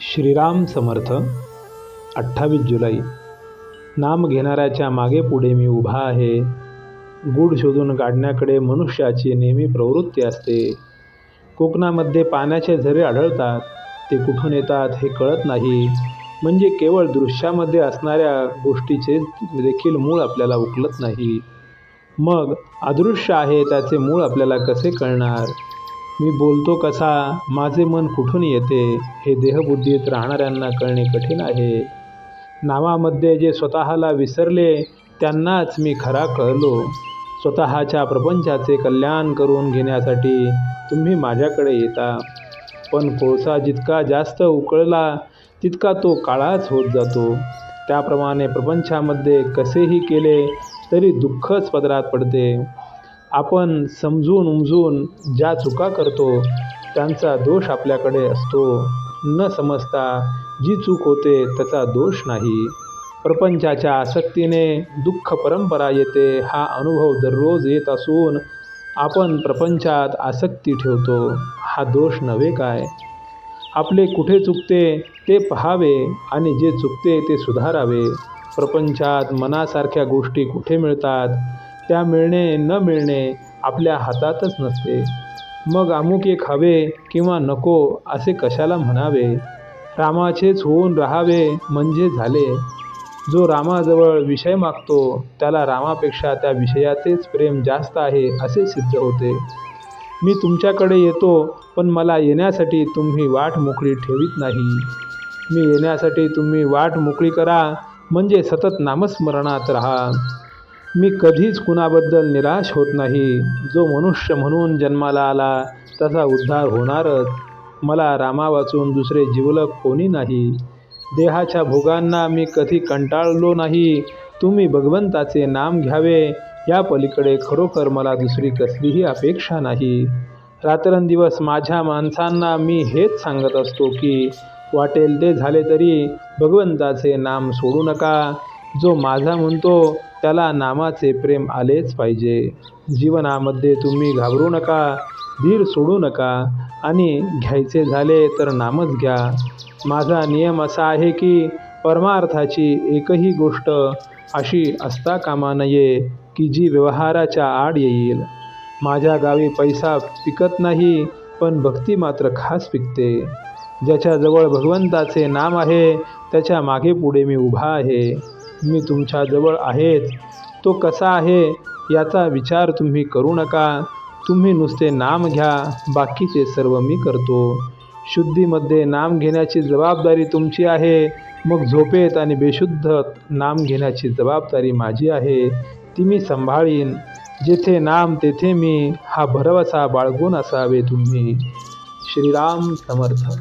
श्रीराम समर्थ अठ्ठावीस जुलै. नाम घेणाऱ्याच्या मागे पुढे मी उभा आहे. गूढ शोधून काढण्याकडे मनुष्याची नेहमी प्रवृत्ती असते. कोकणामध्ये पाण्याचे झरे आढळतात. ते कुठून येतात हे कळत नाही. म्हणजे केवळ दृश्यामध्ये असणाऱ्या गोष्टीचे देखील मूळ आपल्याला उकलत नाही. मग अदृश्य आहे त्याचे मूळ आपल्याला कसे कळणार? मी बोलतो कसा? माझे मन कुठून येते? हे देहबुद्धीत राहणाऱ्यांना कळणे कठीण आहे. नावामध्ये जे स्वतःला विसरले त्यांनाच मी खरा कळलो. स्वतःच्या प्रपंचाचे कल्याण करून घेण्यासाठी तुम्ही माझ्याकडे येता. पण कोळसा जितका जास्त उकळला तितका तो काळाच होत जातो. त्याप्रमाणे प्रपंचामध्ये कसेही केले तरी दुःखच पदरात पडते. आपण समजून उमजून ज्या चुका करतो त्यांचा दोष आपल्याकडे असतो. न समजता जी चूक होते त्याचा दोष नाही. प्रपंचाच्या आसक्तीने दुःख परंपरा येते हा अनुभव दररोज येत असून आपण प्रपंचात आसक्ती ठेवतो हा दोष नव्हे काय? आपले कुठे चुकते ते पहावे आणि जे चुकते ते सुधारावे. प्रपंचात मनासारख्या गोष्टी कुठे मिळतात त्या मिळणे न मिळणे आपल्या हातातच नसते. मग अमुक एक हवे किंवा नको असे कशाला म्हणावे? रामाचेच होऊन राहावे म्हणजे झाले. जो रामाजवळ विषय मागतो त्याला रामापेक्षा त्या विषयाचेच प्रेम जास्त आहे असे सिद्ध होते. मी तुमच्याकडे येतो पण मला येण्यासाठी तुम्ही वाट मोकळी ठेवीत नाही. मी येण्यासाठी तुम्ही वाट मोकळी करा म्हणजे सतत नामस्मरणात राहा. मी कधीच कुणाबद्दल निराश होत नाही. जो मनुष्य म्हणून जन्माला आला तसा उद्धार होणारच. मला रामा वाचून दुसरे जीवलक कोणी नाही. देहाच्या भोगांना मी कधी कंटाळलो नाही. तुम्ही भगवंताचे नाम घ्यावे. या पलीकडे खरोखर मला दुसरी कसलीही अपेक्षा नाही. रात्रंदिवस माझ्या माणसांना मी हेच सांगत असतो की वाटेल ते झाले तरी भगवंताचे नाम सोडू नका. जो माझा म्हणतो त्याला नामाचे प्रेम आलेच पाहिजे. जीवनामध्ये तुम्ही घाबरू नका धीर सोडू नका आणि घ्यायचे झाले तर नामच घ्या. माझा नियम असा आहे की परमार्थाची एकही गोष्ट अशी असता कामा नये की जी व्यवहाराच्या आड येईल. माझ्या गावी पैसा पिकत नाही पण भक्ती मात्र खास पिकते. ज्याच्याजवळ भगवंताचे नाम आहे त्याच्यामागे पुढे मी उभा आहे. मी तुमच्याजवळ आहेत. तो कसा आहे याचा विचार तुम्ही करू नका. तुम्ही नुसते नाम घ्या. बाकीचे सर्व मी करतो. शुद्धीमध्ये नाम घेण्याची जबाबदारी तुमची आहे. मग झोपेत आणि बेशुद्ध नाम घेण्याची जबाबदारी माझी आहे. ती मी सांभाळीन. जेथे नाम तेथे मी. हा भरवसा बाळगून असावे तुम्ही. श्रीराम समर्थ.